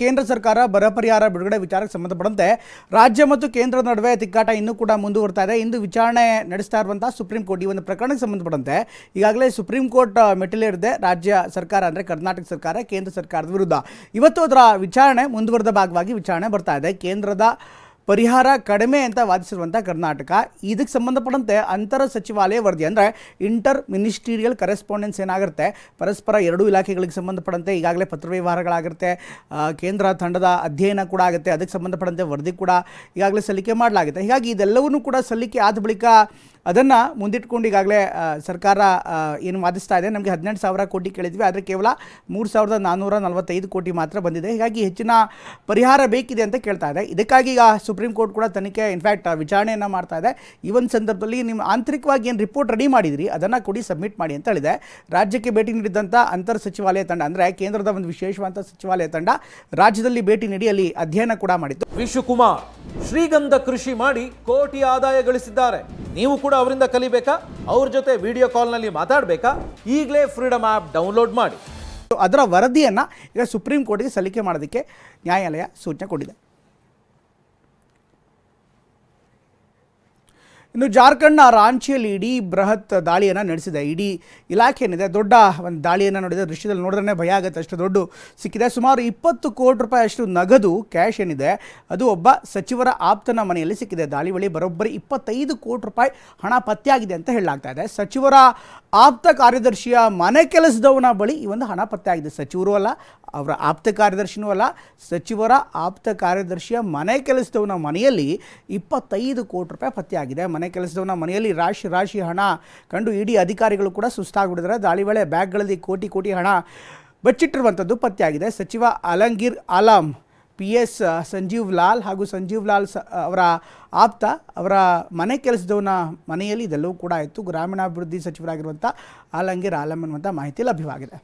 ಕೇಂದ್ರ ಸರ್ಕಾರ ಬರ ಪರಿಹಾರ ಬಿಡುಗಡೆ ವಿಚಾರಕ್ಕೆ ಸಂಬಂಧಪಟ್ಟಂತೆ ರಾಜ್ಯ ಮತ್ತು ಕೇಂದ್ರದ ನಡುವೆ ತಿಕ್ಕಾಟ ಇನ್ನೂ ಕೂಡ ಮುಂದುವರ್ತಾ ಇದೆ. ಇಂದು ವಿಚಾರಣೆ ನಡೆಸ್ತಾ ಇರುವಂತಹ ಸುಪ್ರೀಂ ಕೋರ್ಟ್ ಈ ಒಂದು ಪ್ರಕರಣಕ್ಕೆ ಸಂಬಂಧಪಟ್ಟಂತೆ ಈಗಾಗಲೇ ಸುಪ್ರೀಂ ಕೋರ್ಟ್ ಮೆಟ್ಟಿಲೇರಿದೆ. ರಾಜ್ಯ ಸರ್ಕಾರ ಅಂದರೆ ಕರ್ನಾಟಕ ಸರ್ಕಾರ, ಕೇಂದ್ರ ಸರ್ಕಾರದ ವಿರುದ್ಧ. ಇವತ್ತು ಅದರ ವಿಚಾರಣೆ ಮುಂದುವರೆದ ಭಾಗವಾಗಿ ವಿಚಾರಣೆ ಬರ್ತಾ ಇದೆ. ಕೇಂದ್ರದ ಪರಿಹಾರ ಕಡಿಮೆ ಅಂತ ವಾದಿಸಿರುವಂಥ ಕರ್ನಾಟಕ. ಇದಕ್ಕೆ ಸಂಬಂಧಪಟ್ಟಂತೆ ಅಂತರ ಸಚಿವಾಲಯ ವರದಿ ಅಂದರೆ ಇಂಟರ್ ಮಿನಿಸ್ಟೀರಿಯಲ್ ಕರೆಸ್ಪಾಂಡೆನ್ಸ್ ಏನಾಗಿರುತ್ತೆ ಪರಸ್ಪರ ಎರಡೂ ಇಲಾಖೆಗಳಿಗೆ ಸಂಬಂಧಪಟ್ಟಂತೆ ಈಗಾಗಲೇ ಪತ್ರವ್ಯವಹಾರಗಳಾಗಿರುತ್ತೆ ವ್ಯವಹಾರಗಳಾಗಿರುತ್ತೆ ಕೇಂದ್ರ ತಂಡದ ಅಧ್ಯಯನ ಕೂಡ ಆಗುತ್ತೆ, ಅದಕ್ಕೆ ಸಂಬಂಧಪಟ್ಟಂತೆ ವರದಿ ಕೂಡ ಈಗಾಗಲೇ ಸಲ್ಲಿಕೆ ಮಾಡಲಾಗುತ್ತೆ ಹೀಗಾಗಿ ಇದೆಲ್ಲವನ್ನೂ ಕೂಡ ಸಲ್ಲಿಕೆ ಆದ ಬಳಿಕ ಅದನ್ನು ಮುಂದಿಟ್ಕೊಂಡು ಈಗಾಗಲೇ ಸರ್ಕಾರ ಏನು ವಾದಿಸ್ತಾ ಇದೆ. ನಮಗೆ ಹದಿನೆಂಟು ಸಾವಿರ ಕೋಟಿ ಕೇಳಿದ್ವಿ. ಆದರೆ ಕೇವಲ ಮೂರು ಸಾವಿರದ ನಾನ್ನೂರ ನಲವತ್ತೈದು ಕೋಟಿ ಮಾತ್ರ ಬಂದಿದೆ. ಹೀಗಾಗಿ ಹೆಚ್ಚಿನ ಪರಿಹಾರ ಬೇಕಿದೆ ಅಂತ ಕೇಳ್ತಾ ಇದೆ. ಇದಕ್ಕಾಗಿ ಈಗ ಸುಪ್ರೀಂ ಕೋರ್ಟ್ ಕೂಡ ತನಿಖೆ ಇನ್ಫ್ಯಾಕ್ಟ್ ವಿಚಾರಣೆಯನ್ನು ಮಾಡ್ತಾ ಇದೆ. ಈ ಒಂದು ಸಂದರ್ಭದಲ್ಲಿ ನಿಮ್ಮ ಆಂತರಿಕವಾಗಿ ಏನು ರಿಪೋರ್ಟ್ ರೆಡಿ ಮಾಡಿದ್ರಿ, ಅದನ್ನು ಕೊಡಿ ಸಬ್ಮಿಟ್ ಮಾಡಿ ಅಂತ ಹೇಳಿದೆ. ರಾಜ್ಯಕ್ಕೆ ಭೇಟಿ ನೀಡಿದಂಥ ಅಂತರ್ ಸಚಿವಾಲಯ ತಂಡ, ಅಂದರೆ ಕೇಂದ್ರದ ಒಂದು ವಿಶೇಷವಾದ ಸಚಿವಾಲಯ ತಂಡ, ರಾಜ್ಯದಲ್ಲಿ ಭೇಟಿ ನೀಡಿ, ಅಲ್ಲಿ ಅಧ್ಯಯನ ಕೂಡ ಮಾಡಿತ್ತು. ವಿಶ್ವಕುಮಾರ್ ಶ್ರೀಗಂಧ ಕೃಷಿ ಮಾಡಿ ಕೋಟಿ ಆದಾಯ ಗಳಿಸಿದ್ದಾರೆ. ನೀವು ಕೂಡ ಅವರಿಂದ ಕಲಿಬೇಕಾ? ಅವ್ರ ಜೊತೆ ವಿಡಿಯೋ ಕಾಲ್ನಲ್ಲಿ ಮಾತಾಡಬೇಕಾ? ಈಗಲೇ ಫ್ರೀಡಮ್ ಆ್ಯಪ್ ಡೌನ್ಲೋಡ್ ಮಾಡಿ. ಅದರ ವರದಿಯನ್ನು ಈಗ ಸುಪ್ರೀಂ ಕೋರ್ಟ್ಗೆ ಸಲ್ಲಿಕೆ ಮಾಡೋದಕ್ಕೆ ನ್ಯಾಯಾಲಯ ಸೂಚನೆ ಕೊಟ್ಟಿದೆ. ಇನ್ನು ಜಾರ್ಖಂಡ್ನ ರಾಂಚಿಯಲ್ಲಿ ಇಡೀ ಬೃಹತ್ ದಾಳಿಯನ್ನು ನಡೆಸಿದೆ. ಇಡೀ ಇಲಾಖೆ ಏನಿದೆ ದೊಡ್ಡ ಒಂದು ದಾಳಿಯನ್ನು ನೋಡಿದೆ. ದೃಶ್ಯದಲ್ಲಿ ನೋಡಿದ್ರೆ ಭಯ ಆಗುತ್ತೆ, ಅಷ್ಟು ದೊಡ್ಡ ಸಿಕ್ಕಿದೆ. ಸುಮಾರು ಇಪ್ಪತ್ತು ಕೋಟಿ ರೂಪಾಯಿ ಅಷ್ಟು ನಗದು ಕ್ಯಾಶ್ ಏನಿದೆ, ಅದು ಒಬ್ಬ ಸಚಿವರ ಆಪ್ತನ ಮನೆಯಲ್ಲಿ ಸಿಕ್ಕಿದೆ. ದಾಳಿ ಬಳಿ ಬರೋಬ್ಬರಿ ಇಪ್ಪತ್ತೈದು ಕೋಟಿ ರೂಪಾಯಿ ಹಣ ಪತ್ತೆಯಾಗಿದೆ ಅಂತ ಹೇಳಲಾಗ್ತಾ ಇದೆ. ಸಚಿವರ ಆಪ್ತ ಕಾರ್ಯದರ್ಶಿಯ ಮನೆ ಕೆಲಸದವನ ಬಳಿ ಈ ಒಂದು ಹಣ ಪತ್ತೆಯಾಗಿದೆ. ಸಚಿವರು ಅಲ್ಲ, ಅವರ ಆಪ್ತ ಕಾರ್ಯದರ್ಶಿನೂ ಅಲ್ಲ, ಸಚಿವರ ಆಪ್ತ ಕಾರ್ಯದರ್ಶಿಯ ಮನೆ ಕೆಲಸದವನ ಮನೆಯಲ್ಲಿ ಇಪ್ಪತ್ತೈದು ಕೋಟಿ ರೂಪಾಯಿ ಪತ್ತೆಯಾಗಿದೆ. ಮನೆ ಕೆಲಸದವನ ಮನೆಯಲ್ಲಿ ರಾಶಿ ರಾಶಿ ಹಣ ಕಂಡು ಇಡೀ ಅಧಿಕಾರಿಗಳು ಕೂಡ ಸುಸ್ತಾಗ್ಬಿಟ್ಟಿದ್ದಾರೆ. ದಾಳಿ ವೇಳೆ ಬ್ಯಾಗ್ಗಳಲ್ಲಿ ಕೋಟಿ ಕೋಟಿ ಹಣ ಬಚ್ಚಿಟ್ಟಿರುವಂಥದ್ದು ಪತ್ತೆಯಾಗಿದೆ. ಸಚಿವ ಅಲಂಗೀರ್ ಆಲಂ ಪಿ ಎಸ್ ಸಂಜೀವ್ ಲಾಲ್ ಹಾಗೂ ಸಂಜೀವ್ ಲಾಲ್ ಸ ಅವರ ಆಪ್ತ ಅವರ ಮನೆ ಕೆಲಸದವನ ಮನೆಯಲ್ಲಿ ಇದೆಲ್ಲವೂ ಕೂಡ ಆಯಿತು. ಗ್ರಾಮೀಣಾಭಿವೃದ್ಧಿ ಸಚಿವರಾಗಿರುವಂಥ ಆಲಂಗೀರ್ ಆಲಂ ಅನ್ನುವಂಥ ಮಾಹಿತಿ ಲಭ್ಯವಾಗಿದೆ.